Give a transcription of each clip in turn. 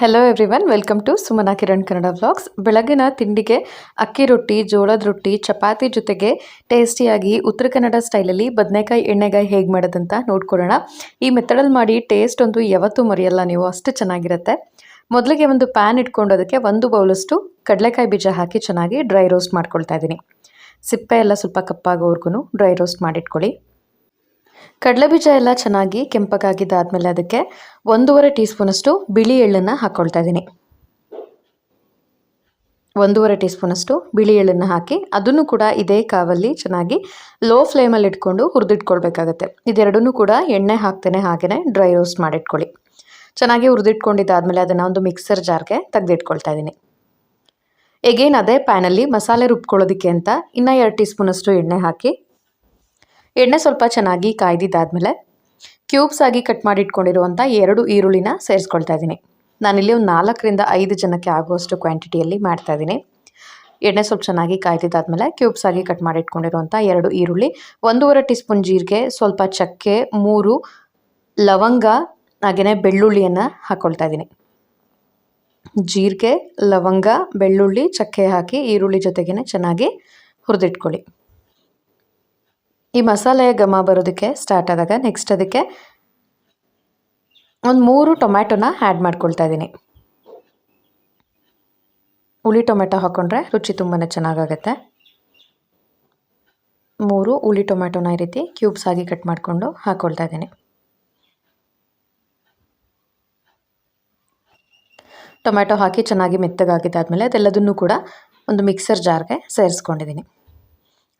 Hello everyone welcome to Sumana Kiran Kannada vlogs ಬೆಳಗಿನ ತಿಂಡಿಗೆ ಅಕ್ಕಿ ರೊಟ್ಟಿ, ಜೋಳದ ರೊಟ್ಟಿ, ಚಪಾತಿ ಜೊತೆಗೆ ಟೇಸ್ಟಿಯಾಗಿ ಉತ್ತರ ಕನ್ನಡ ಸ್ಟೈಲಲ್ಲಿ ಬದನೆಕಾಯಿ ಎಣ್ಣೆಗಾಯಿ ಹೇಗೆ ಮಾಡೋದಂತ ನೋಡ್ಕೊಳ್ಳೋಣ. ಈ ಮೆಥಡಲ್ಲಿ ಮಾಡಿ ಟೇಸ್ಟ್ ಒಂದು ಯಾವತ್ತೂ ಮರೆಯಲ್ಲ, ನೀವು ಅಷ್ಟು ಚೆನ್ನಾಗಿರುತ್ತೆ. ಮೊದಲಿಗೆ ಒಂದು ಪ್ಯಾನ್ ಇಟ್ಕೊಂಡು ಅದಕ್ಕೆ ಒಂದು ಬೌಲಷ್ಟು ಕಡಲೆಕಾಯಿ ಬೀಜ ಹಾಕಿ ಚೆನ್ನಾಗಿ ಡ್ರೈ ರೋಸ್ಟ್ ಮಾಡ್ಕೊಳ್ತಾ ಇದ್ದೀನಿ. ಸಿಪ್ಪೆ ಎಲ್ಲ ಸ್ವಲ್ಪ ಕಪ್ಪಾಗೋವರೆಗೂ ಡ್ರೈ ರೋಸ್ಟ್ ಮಾಡಿಟ್ಕೊಳ್ಳಿ. ಕಡಲೆಬೀಜ ಎಲ್ಲ ಚೆನ್ನಾಗಿ ಕೆಂಪಗಾಗಿದ್ದಾದಮೇಲೆ ಅದಕ್ಕೆ ಒಂದೂವರೆ ಟೀ ಸ್ಪೂನಷ್ಟು ಬಿಳಿ ಎಳ್ಳನ್ನು ಹಾಕ್ಕೊಳ್ತಾ ಇದ್ದೀನಿ ಒಂದೂವರೆ ಟೀ ಸ್ಪೂನಷ್ಟು ಬಿಳಿ ಎಳ್ಳನ್ನು ಹಾಕಿ ಅದನ್ನು ಕೂಡ ಇದೇ ಕಾವಲ್ಲಿ ಚೆನ್ನಾಗಿ ಲೋ ಫ್ಲೇಮಲ್ಲಿ ಇಟ್ಕೊಂಡು ಹುರಿದಿಟ್ಕೊಳ್ಬೇಕಾಗತ್ತೆ. ಇದೆರಡನ್ನೂ ಕೂಡ ಎಣ್ಣೆ ಹಾಕ್ತೇನೆ ಹಾಗೆಯೇ ಡ್ರೈ ರೋಸ್ಟ್ ಮಾಡಿಟ್ಕೊಳ್ಳಿ. ಚೆನ್ನಾಗಿ ಹುರಿದಿಟ್ಕೊಂಡಿದ್ದಾದಮೇಲೆ ಅದನ್ನು ಒಂದು ಮಿಕ್ಸರ್ ಜಾರ್ಗೆ ತೆಗೆದಿಟ್ಕೊಳ್ತಾ ಇದ್ದೀನಿ ಎಗೇನ್ ಅದೇ ಪ್ಯಾನಲ್ಲಿ ಮಸಾಲೆ ರುಬ್ಕೊಳ್ಳೋದಕ್ಕೆ ಅಂತ ಇನ್ನೂ ಎರಡು ಟೀ ಸ್ಪೂನಷ್ಟು ಎಣ್ಣೆ ಹಾಕಿ ಎಣ್ಣೆ ಸ್ವಲ್ಪ ಚೆನ್ನಾಗಿ ಕಾಯ್ದಿದ್ದಾದಮೇಲೆ ಕ್ಯೂಬ್ಸ್ ಆಗಿ ಕಟ್ ಮಾಡಿ ಇಟ್ಕೊಂಡಿರುವಂಥ ಎರಡು ಈರುಳ್ಳಿನ ಸೇರಿಸ್ಕೊಳ್ತಾ ಇದ್ದೀನಿ. ನಾನಿಲ್ಲಿ ಒಂದು ನಾಲ್ಕರಿಂದ ಐದು ಜನಕ್ಕೆ ಆಗುವಷ್ಟು ಕ್ವಾಂಟಿಟಿಯಲ್ಲಿ ಮಾಡ್ತಾ ಇದ್ದೀನಿ. ಎಣ್ಣೆ ಸ್ವಲ್ಪ ಚೆನ್ನಾಗಿ ಕಾಯ್ದಿದ್ದಾದಮೇಲೆ ಕ್ಯೂಬ್ಸ್ ಆಗಿ ಕಟ್ ಮಾಡಿ ಇಟ್ಕೊಂಡಿರುವಂಥ ಎರಡು ಈರುಳ್ಳಿ, ಒಂದೂವರೆ ಟೀ ಸ್ಪೂನ್ ಜೀರಿಗೆ, ಸ್ವಲ್ಪ ಚಕ್ಕೆ, ಮೂರು, ಲವಂಗ ಹಾಗೆಯೇ ಬೆಳ್ಳುಳ್ಳಿಯನ್ನು ಹಾಕ್ಕೊಳ್ತಾ ಇದ್ದೀನಿ. ಜೀರಿಗೆ, ಲವಂಗ, ಬೆಳ್ಳುಳ್ಳಿ, ಚಕ್ಕೆ ಹಾಕಿ ಈರುಳ್ಳಿ ಜೊತೆಗೇ ಚೆನ್ನಾಗಿ ಹುರಿದಿಟ್ಕೊಳ್ಳಿ. ಈ ಮಸಾಲೆ ಘಮ ಬರೋದಕ್ಕೆ ಸ್ಟಾರ್ಟ್ ಆದಾಗ ನೆಕ್ಸ್ಟ್ ಅದಕ್ಕೆ ಒಂದು ಮೂರು ಟೊಮ್ಯಾಟೊನ ಆ್ಯಡ್ ಮಾಡ್ಕೊಳ್ತಾ ಇದ್ದೀನಿ. ಹುಳಿ ಟೊಮೆಟೊ ಹಾಕ್ಕೊಂಡ್ರೆ ರುಚಿ ತುಂಬಾ ಚೆನ್ನಾಗಾಗತ್ತೆ. ಮೂರು ಹುಳಿ ಟೊಮ್ಯಾಟೊನ ಈ ರೀತಿ ಕ್ಯೂಬ್ಸ್ ಆಗಿ ಕಟ್ ಮಾಡಿಕೊಂಡು ಹಾಕ್ಕೊಳ್ತಾ ಇದ್ದೀನಿ. ಟೊಮ್ಯಾಟೊ ಹಾಕಿ ಚೆನ್ನಾಗಿ ಮೆತ್ತಗಾಗಿದ್ದಾದಮೇಲೆ ಅದೆಲ್ಲದನ್ನು ಕೂಡ ಒಂದು ಮಿಕ್ಸರ್ ಜಾರ್ಗೆ ಸೇರಿಸ್ಕೊಂಡಿದ್ದೀನಿ.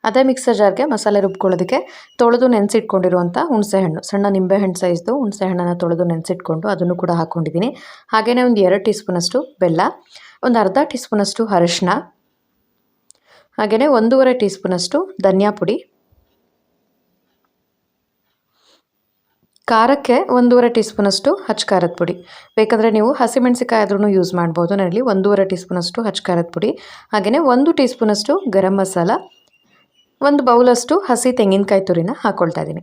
ಅದೇ ಮಿಕ್ಸರ್ ಜಾರ್ಗೆ ಮಸಾಲೆ ರುಬ್ಕೊಳ್ಳೋದಕ್ಕೆ ತೊಳೆದು ನೆನೆಸಿಟ್ಕೊಂಡಿರುವಂಥ ಹುಣಸೆಹಣ್ಣು. ಸಣ್ಣ ನಿಂಬೆಹಣ್ಣು ಸೈಜ್ದು ಹುಣಸೆಹಣ್ಣನ್ನು ತೊಳೆದು ನೆನೆಸಿಟ್ಕೊಂಡು ಅದನ್ನು ಕೂಡ ಹಾಕ್ಕೊಂಡಿದ್ದೀನಿ ಹಾಗೆಯೇ ಒಂದು ಎರಡು ಟೀ ಸ್ಪೂನಷ್ಟು ಬೆಲ್ಲ, ಒಂದು ಅರ್ಧ ಟೀ ಸ್ಪೂನಷ್ಟು ಅರಿಶಿನ ಹಾಗೆಯೇ ಒಂದೂವರೆ ಟೀ ಸ್ಪೂನಷ್ಟು ಧನಿಯಾ ಪುಡಿ, ಖಾರಕ್ಕೆ ಒಂದೂವರೆ ಟೀ ಸ್ಪೂನಷ್ಟು ಹಚ್ಚ ಖಾರದ ಪುಡಿ. ಬೇಕಂದರೆ ನೀವು ಹಸಿಮೆಣಸಿಕಾಯಿ ಆದ್ರೂ ಯೂಸ್ ಮಾಡ್ಬೋದು. ನನ್ನಲ್ಲಿ ಒಂದೂವರೆ ಟೀ ಸ್ಪೂನಷ್ಟು ಹಚ್ಚ ಖಾರದ ಪುಡಿ ಹಾಗೆಯೇ ಒಂದು ಟೀ ಸ್ಪೂನಷ್ಟು ಗರಂ ಮಸಾಲ ಒಂದು ಬೌಲಷ್ಟು ಹಸಿ ತೆಂಗಿನಕಾಯಿ ತುರಿನ ಹಾಕ್ಕೊಳ್ತಾ ಇದ್ದೀನಿ.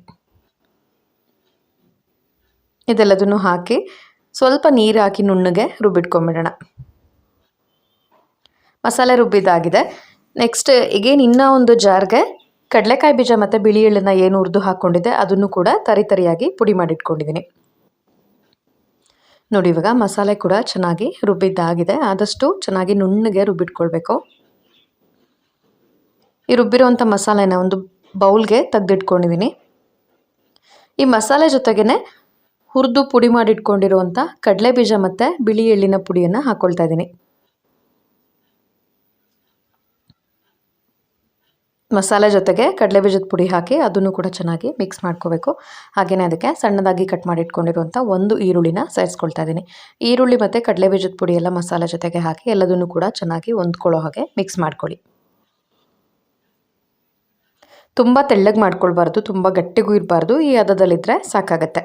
ಇದೆಲ್ಲದನ್ನು ಹಾಕಿ ಸ್ವಲ್ಪ ನೀರು ಹಾಕಿ ನುಣ್ಣಗೆ ರುಬ್ಬಿಟ್ಕೊಂಬಿಡೋಣ. ಮಸಾಲೆ ರುಬ್ಬಿದ್ದಾಗಿದೆ. ನೆಕ್ಸ್ಟ್ ಈಗೇನು ಇನ್ನೂ ಒಂದು ಜಾರ್ಗೆ ಕಡಲೆಕಾಯಿ ಬೀಜ ಮತ್ತು ಬಿಳಿ ಎಳ್ಳನ್ನು ಏನು ಹುರಿದು ಹಾಕ್ಕೊಂಡಿದ್ದೆ, ಅದನ್ನು ಕೂಡ ತರಿ ತರಿಯಾಗಿ ಪುಡಿ ಮಾಡಿಟ್ಕೊಂಡಿದ್ದೀನಿ. ನೋಡಿ ಇವಾಗ ಮಸಾಲೆ ಕೂಡ ಚೆನ್ನಾಗಿ ರುಬ್ಬಿದ್ದಾಗಿದೆ. ಆದಷ್ಟು ಚೆನ್ನಾಗಿ ನುಣ್ಣಗೆ ರುಬ್ಬಿಟ್ಕೊಳ್ಬೇಕು. ಈ ರುಬ್ಬಿರುವಂಥ ಮಸಾಲೆನ ಒಂದು ಬೌಲ್ಗೆ ತೆಗೆದಿಟ್ಕೊಂಡಿದ್ದೀನಿ ಈ ಮಸಾಲೆ ಜೊತೆಗೇ ಹುರಿದು ಪುಡಿ ಮಾಡಿಟ್ಕೊಂಡಿರುವಂಥ ಕಡಲೆ ಬೀಜ ಮತ್ತು ಬಿಳಿ ಎಳ್ಳಿನ ಪುಡಿಯನ್ನು ಹಾಕ್ಕೊಳ್ತಾ ಇದ್ದೀನಿ ಮಸಾಲೆ ಜೊತೆಗೆ ಕಡಲೆ ಬೀಜದ ಪುಡಿ ಹಾಕಿ ಅದನ್ನು ಕೂಡ ಚೆನ್ನಾಗಿ ಮಿಕ್ಸ್ ಮಾಡ್ಕೋಬೇಕು. ಹಾಗೆಯೇ ಅದಕ್ಕೆ ಸಣ್ಣದಾಗಿ ಕಟ್ ಮಾಡಿಟ್ಕೊಂಡಿರುವಂಥ ಒಂದು ಈರುಳ್ಳಿನ ಸೇರಿಸ್ಕೊಳ್ತಾ ಇದ್ದೀನಿ ಈರುಳ್ಳಿ ಮತ್ತು ಕಡಲೆ ಬೀಜದ ಪುಡಿ ಎಲ್ಲ ಮಸಾಲೆ ಜೊತೆಗೆ ಹಾಕಿ ಎಲ್ಲದನ್ನು ಕೂಡ ಚೆನ್ನಾಗಿ ಹೊಂದ್ಕೊಳ್ಳೋ ಹಾಗೆ ಮಿಕ್ಸ್ ಮಾಡ್ಕೊಳ್ಳಿ. ತುಂಬ ತೆಳ್ಳಗೆ ಮಾಡ್ಕೊಳ್ಬಾರ್ದು, ತುಂಬ ಗಟ್ಟಿಗೂ ಇರಬಾರ್ದು. ಈ ಹದದಲ್ಲಿದ್ದರೆ ಸಾಕಾಗತ್ತೆ.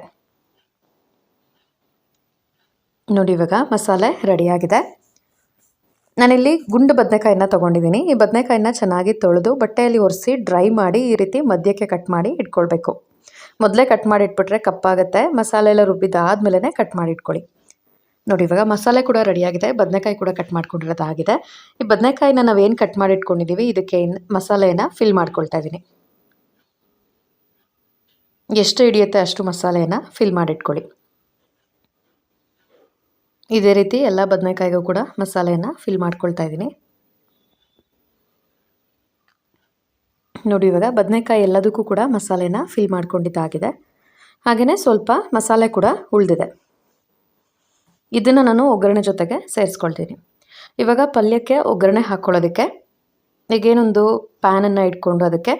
ನೋಡಿ ಇವಾಗ ಮಸಾಲೆ ರೆಡಿಯಾಗಿದೆ ನಾನಿಲ್ಲಿ ಗುಂಡು ಬದನೆಕಾಯಿನ ತೊಗೊಂಡಿದ್ದೀನಿ ಈ ಬದನೆಕಾಯಿನ ಚೆನ್ನಾಗಿ ತೊಳೆದು ಬಟ್ಟೆಯಲ್ಲಿ ಒರೆಸಿ ಡ್ರೈ ಮಾಡಿ ಈ ರೀತಿ ಮಧ್ಯಕ್ಕೆ ಕಟ್ ಮಾಡಿ ಇಟ್ಕೊಳ್ಬೇಕು. ಮೊದಲೇ ಕಟ್ ಮಾಡಿ ಇಟ್ಬಿಟ್ರೆ ಕಪ್ಪಾಗುತ್ತೆ. ಮಸಾಲೆ ಎಲ್ಲ ರುಬ್ಬಿದ್ದಾದ್ಮೇಲೆ ಕಟ್ ಮಾಡಿ ಇಟ್ಕೊಳ್ಳಿ. ನೋಡಿ ಇವಾಗ ಮಸಾಲೆ ಕೂಡ ರೆಡಿಯಾಗಿದೆ ಬದನೆಕಾಯಿ ಕೂಡ ಕಟ್ ಮಾಡ್ಕೊಂಡಿರೋದಾಗಿದೆ. ಈ ಬದನೆಕಾಯಿನ ನಾವೇನು ಕಟ್ ಮಾಡಿ ಇಟ್ಕೊಂಡಿದ್ದೀವಿ ಇದಕ್ಕೆ ಮಸಾಲೆಯನ್ನು ಫಿಲ್ ಮಾಡ್ಕೊಳ್ತಾ ಇದ್ದೀನಿ ಎಷ್ಟು ಹಿಡಿಯುತ್ತೆ ಅಷ್ಟು ಮಸಾಲೆಯನ್ನು ಫಿಲ್ ಮಾಡಿಟ್ಕೊಳ್ಳಿ. ಇದೇ ರೀತಿ ಎಲ್ಲ ಬದನೆಕಾಯಿಗೂ ಕೂಡ ಮಸಾಲೆಯನ್ನು ಫಿಲ್ ಮಾಡ್ಕೊಳ್ತಾ ಇದ್ದೀನಿ. ನೋಡಿ ಇವಾಗ ಬದನೆಕಾಯಿ ಎಲ್ಲದಕ್ಕೂ ಕೂಡ ಮಸಾಲೆನ ಫಿಲ್ ಮಾಡ್ಕೊಂಡಿದ್ದಾಗಿದೆ ಹಾಗೆಯೇ ಸ್ವಲ್ಪ ಮಸಾಲೆ ಕೂಡ ಉಳಿದಿದೆ. ಇದನ್ನು ನಾನು ಒಗ್ಗರಣೆ ಜೊತೆಗೆ ಸೇರಿಸ್ಕೊಳ್ತೀನಿ. ಇವಾಗ ಪಲ್ಯಕ್ಕೆ ಒಗ್ಗರಣೆ ಹಾಕ್ಕೊಳ್ಳೋದಕ್ಕೆ ಈಗೇನೊಂದು ಪ್ಯಾನನ್ನು ಇಟ್ಕೊಂಡು ಅದಕ್ಕೆ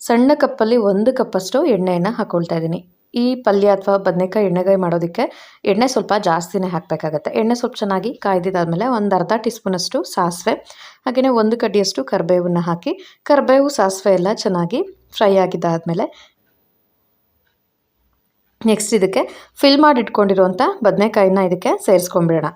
ಸಣ್ಣ ಕಪ್ಪಲ್ಲಿ ಒಂದು ಕಪ್ಪಷ್ಟು ಎಣ್ಣೆಯನ್ನು ಹಾಕ್ಕೊಳ್ತಾ ಇದ್ದೀನಿ. ಈ ಪಲ್ಯ ಅಥವಾ ಬದನೆಕಾಯಿ ಎಣ್ಣೆಗಾಯಿ ಮಾಡೋದಕ್ಕೆ ಎಣ್ಣೆ ಸ್ವಲ್ಪ ಜಾಸ್ತಿನೇ ಹಾಕಬೇಕಾಗತ್ತೆ. ಎಣ್ಣೆ ಸ್ವಲ್ಪ ಚೆನ್ನಾಗಿ ಕಾಯ್ದಿದ್ದಾದಮೇಲೆ ಒಂದು ಅರ್ಧ ಟೀ ಸ್ಪೂನಷ್ಟು ಸಾಸಿವೆ ಹಾಗೆಯೇ ಒಂದು ಕಡ್ಡಿಯಷ್ಟು ಕರಿಬೇವನ್ನು ಹಾಕಿ, ಕರಿಬೇವು, ಸಾಸಿವೆ ಎಲ್ಲ ಚೆನ್ನಾಗಿ ಫ್ರೈ ಆಗಿದ್ದಾದಮೇಲೆ ನೆಕ್ಸ್ಟ್ ಇದಕ್ಕೆ ಫಿಲ್ ಮಾಡಿಟ್ಕೊಂಡಿರುವಂಥ ಬದನೆಕಾಯಿನ ಇದಕ್ಕೆ ಸೇರಿಸ್ಕೊಂಬಿಡೋಣ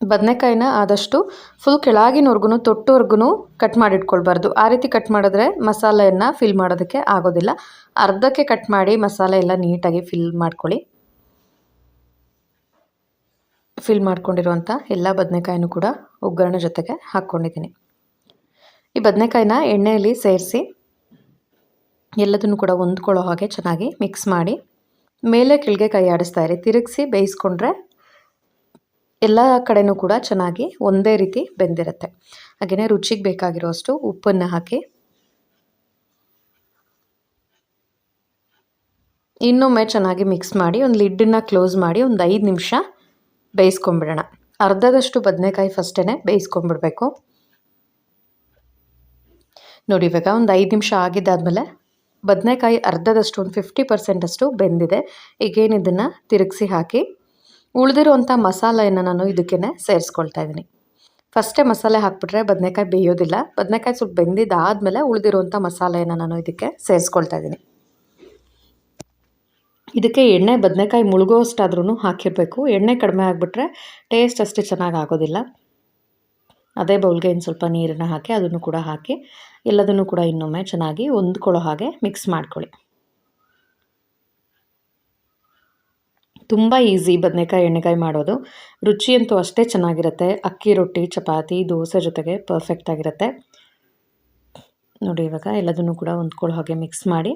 ಬದನೆಕಾಯಿನ ಆದಷ್ಟು ಫುಲ್ ಕೆಳಗಿನವರ್ಗು ತೊಟ್ಟವರ್ಗು ಕಟ್ ಮಾಡಿಟ್ಕೊಳ್ಬಾರ್ದು. ಆ ರೀತಿ ಕಟ್ ಮಾಡಿದ್ರೆ ಮಸಾಲೆಯನ್ನು ಫಿಲ್ ಮಾಡೋದಕ್ಕೆ ಆಗೋದಿಲ್ಲ. ಅರ್ಧಕ್ಕೆ ಕಟ್ ಮಾಡಿ ಮಸಾಲೆ ಎಲ್ಲ ನೀಟಾಗಿ ಫಿಲ್ ಮಾಡ್ಕೊಳ್ಳಿ. ಫಿಲ್ ಮಾಡ್ಕೊಂಡಿರುವಂಥ ಎಲ್ಲ ಬದನೆಕಾಯಿನೂ ಕೂಡ ಒಗ್ಗರಣೆ ಜೊತೆಗೆ ಹಾಕ್ಕೊಂಡಿದ್ದೀನಿ. ಈ ಬದನೆಕಾಯಿನ ಎಣ್ಣೆಯಲ್ಲಿ ಸೇರಿಸಿ ಎಲ್ಲದನ್ನು ಕೂಡ ಹೊಂದ್ಕೊಳ್ಳೋ ಹಾಗೆ ಚೆನ್ನಾಗಿ ಮಿಕ್ಸ್ ಮಾಡಿ ಮೇಲೆ ಕೆಳಗೆ ಕೈ ಆಡಿಸ್ತಾ ಇರಿ. ತಿರುಗಿಸಿ ಬೇಯಿಸ್ಕೊಂಡ್ರೆ ಎಲ್ಲ ಕಡೆನೂ ಕೂಡ ಚೆನ್ನಾಗಿ ಒಂದೇ ರೀತಿ ಬೆಂದಿರುತ್ತೆ. ಹಾಗೆಯೇ ರುಚಿಗೆ ಬೇಕಾಗಿರೋಷ್ಟು ಉಪ್ಪನ್ನು ಹಾಕಿ. ಇನ್ನೊಮ್ಮೆ ಚೆನ್ನಾಗಿ ಮಿಕ್ಸ್ ಮಾಡಿ ಒಂದು ಲಿಡ್ಡನ್ನು ಕ್ಲೋಸ್ ಮಾಡಿ ಒಂದು ಐದು ನಿಮಿಷ ಬೇಯಿಸ್ಕೊಂಬಿಡೋಣ ಅರ್ಧದಷ್ಟು ಬದನೆಕಾಯಿ ಫಸ್ಟೇ ಬೇಯಿಸ್ಕೊಂಬಿಡ್ಬೇಕು ನೋಡಿ, ಇವಾಗ ಒಂದು ಐದು ನಿಮಿಷ ಆಗಿದ್ದಾದಮೇಲೆ ಬದನೆಕಾಯಿ ಅರ್ಧದಷ್ಟು, ಒಂದು ಫಿಫ್ಟಿ ಪರ್ಸೆಂಟಷ್ಟು ಬೆಂದಿದೆ. ಈಗೇನು ಇದನ್ನು ತಿರುಗಿಸಿ ಹಾಕಿ ಉಳಿದಿರುವಂಥ ಮಸಾಲೆಯನ್ನು ನಾನು ಇದಕ್ಕೇ ಸೇರಿಸ್ಕೊಳ್ತಾ ಇದ್ದೀನಿ. ಫಸ್ಟೇ ಮಸಾಲೆ ಹಾಕ್ಬಿಟ್ರೆ ಬದನೆಕಾಯಿ ಬೇಯೋದಿಲ್ಲ. ಬದನೆಕಾಯಿ ಸ್ವಲ್ಪ ಬೆಂದಿದ್ದಾದಮೇಲೆ ಉಳಿದಿರುವಂಥ ಮಸಾಲೆಯನ್ನು ನಾನು ಇದಕ್ಕೆ ಸೇರಿಸ್ಕೊಳ್ತಾ ಇದ್ದೀನಿ. ಇದಕ್ಕೆ ಎಣ್ಣೆ, ಬದನೆಕಾಯಿ ಮುಳುಗೋಷ್ಟಾದ್ರೂ ಹಾಕಿರಬೇಕು. ಎಣ್ಣೆ ಕಡಿಮೆ ಆಗಿಬಿಟ್ರೆ ಟೇಸ್ಟ್ ಅಷ್ಟು ಚೆನ್ನಾಗಿ ಆಗೋದಿಲ್ಲ. ಅದೇ ಬೌಲ್ಗೆ ಇನ್ನು ಸ್ವಲ್ಪ ನೀರನ್ನು ಹಾಕಿ, ಅದನ್ನು ಕೂಡ ಹಾಕಿ, ಎಲ್ಲದನ್ನು ಕೂಡ ಇನ್ನೊಮ್ಮೆ ಚೆನ್ನಾಗಿ ಹೊಂದ್ಕೊಳ್ಳೋ ಹಾಗೆ ಮಿಕ್ಸ್ ಮಾಡ್ಕೊಳ್ಳಿ. ತುಂಬ ಈಸಿ ಬದನೆಕಾಯಿ, ಎಣ್ಣೆಕಾಯಿ ಮಾಡೋದು. ರುಚಿಯಂತೂ ಅಷ್ಟೇ ಚೆನ್ನಾಗಿರುತ್ತೆ. ಅಕ್ಕಿ, ರೊಟ್ಟಿ, ಚಪಾತಿ, ದೋಸೆ ಜೊತೆಗೆ ಪರ್ಫೆಕ್ಟ್ ಆಗಿರುತ್ತೆ. ನೋಡಿ ಇವಾಗ ಎಲ್ಲದನ್ನು ಕೂಡ ಹೊಂದ್ಕೊಳ್ಳೋ ಹಾಗೆ ಮಿಕ್ಸ್ ಮಾಡಿ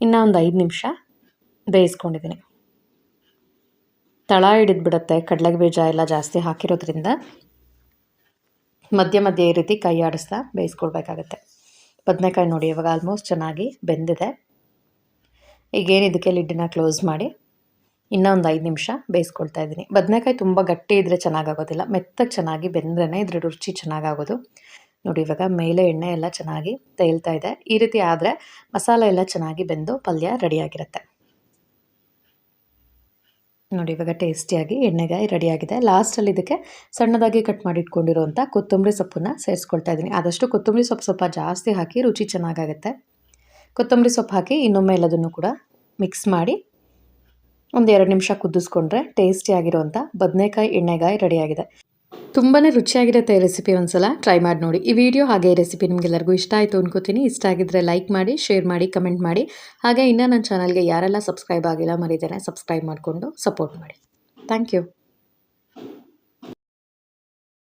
ಇನ್ನೂ ಒಂದು ಐದು ನಿಮಿಷ ಬೇಯಿಸ್ಕೊಂಡಿದ್ದೀನಿ. ತಳ ಹಿಡಿದ್ಬಿಡುತ್ತೆ. ಕಡಲೆ ಬೀಜ ಎಲ್ಲ ಜಾಸ್ತಿ ಹಾಕಿರೋದ್ರಿಂದ ಮಧ್ಯ ಮಧ್ಯೆ ಈ ರೀತಿ ಕೈ ಆಡಿಸ್ತಾ ಬೇಯಿಸ್ಕೊಳ್ಬೇಕಾಗತ್ತೆ. ಬದನೆಕಾಯಿ ನೋಡಿ ಇವಾಗ ಆಲ್ಮೋಸ್ಟ್ ಚೆನ್ನಾಗಿ ಬೆಂದಿದೆ. ಈಗೇನು ಇದಕ್ಕೆ ಲಿಡ್ಡನ್ನ ಕ್ಲೋಸ್ ಮಾಡಿ ಇನ್ನೂ ಒಂದು ಐದು ನಿಮಿಷ ಬೇಯಿಸ್ಕೊಳ್ತಾ ಇದ್ದೀನಿ. ಬದನೆಕಾಯಿ ತುಂಬ ಗಟ್ಟಿ ಇದ್ದರೆ ಚೆನ್ನಾಗಾಗೋದಿಲ್ಲ. ಮೆತ್ತಗೆ ಚೆನ್ನಾಗಿ ಬೆಂದ್ರೇ ಇದ್ರ ರುಚಿ ಚೆನ್ನಾಗಾಗೋದು. ನೋಡಿ, ಇವಾಗ ಮೇಲೆ ಎಣ್ಣೆ ಎಲ್ಲ ಚೆನ್ನಾಗಿ ತೇಲ್ತಾ ಇದೆ. ಈ ರೀತಿ ಆದರೆ ಮಸಾಲೆ ಎಲ್ಲ ಚೆನ್ನಾಗಿ ಬೆಂದು ಪಲ್ಯ ರೆಡಿಯಾಗಿರುತ್ತೆ. ನೋಡಿ, ಇವಾಗ ಟೇಸ್ಟಿಯಾಗಿ ಎಣ್ಣೆಗಾಯಿ ರೆಡಿಯಾಗಿದೆ. ಲಾಸ್ಟಲ್ಲಿ ಇದಕ್ಕೆ ಸಣ್ಣದಾಗಿ ಕಟ್ ಮಾಡಿ ಇಟ್ಕೊಂಡಿರುವಂಥ ಕೊತ್ತಂಬರಿ ಸೊಪ್ಪನ್ನು ಸೇರಿಸ್ಕೊಳ್ತಾ ಇದ್ದೀನಿ. ಆದಷ್ಟು ಕೊತ್ತಂಬರಿ ಸೊಪ್ಪು ಸ್ವಲ್ಪ ಜಾಸ್ತಿ ಹಾಕಿ ರುಚಿ ಚೆನ್ನಾಗಾಗುತ್ತೆ. ಕೊತ್ತಂಬರಿ ಸೊಪ್ಪು ಹಾಕಿ ಇನ್ನೊಮ್ಮೆ ಎಲ್ಲದನ್ನು ಕೂಡ ಮಿಕ್ಸ್ ಮಾಡಿ ಒಂದು ಎರಡು ನಿಮಿಷ ಕುದಿಸ್ಕೊಂಡ್ರೆ ಟೇಸ್ಟಿಯಾಗಿರುವಂಥ ಬದನೆಕಾಯಿ ಎಣ್ಣೆಗಾಯಿ ರೆಡಿಯಾಗಿದೆ ತುಂಬಾ ರುಚಿಯಾಗಿರುತ್ತೆ ಈ ರೆಸಿಪಿ ಒಂದ್ಸಲ ಟ್ರೈ ಮಾಡಿ ನೋಡಿ. ಈ ವಿಡಿಯೋ ಹಾಗೆ ರೆಸಿಪಿ ನಿಮಗೆಲ್ಲರಿಗೂ ಇಷ್ಟ ಆಯಿತು ಅನ್ಕೋತೀನಿ. ಇಷ್ಟ ಆಗಿದ್ದರೆ ಲೈಕ್ ಮಾಡಿ ಶೇರ್ ಮಾಡಿ ಕಮೆಂಟ್ ಮಾಡಿ. ಹಾಗೆ ಇನ್ನೂ ನನ್ನ ಚಾನಲ್ಗೆ ಯಾರೆಲ್ಲ ಸಬ್ಸ್ಕ್ರೈಬ್ ಆಗಿಲ್ಲ ಮರಿದೇನೆ ಸಬ್ಸ್ಕ್ರೈಬ್ ಮಾಡಿಕೊಂಡು ಸಪೋರ್ಟ್ ಮಾಡಿ. Thank you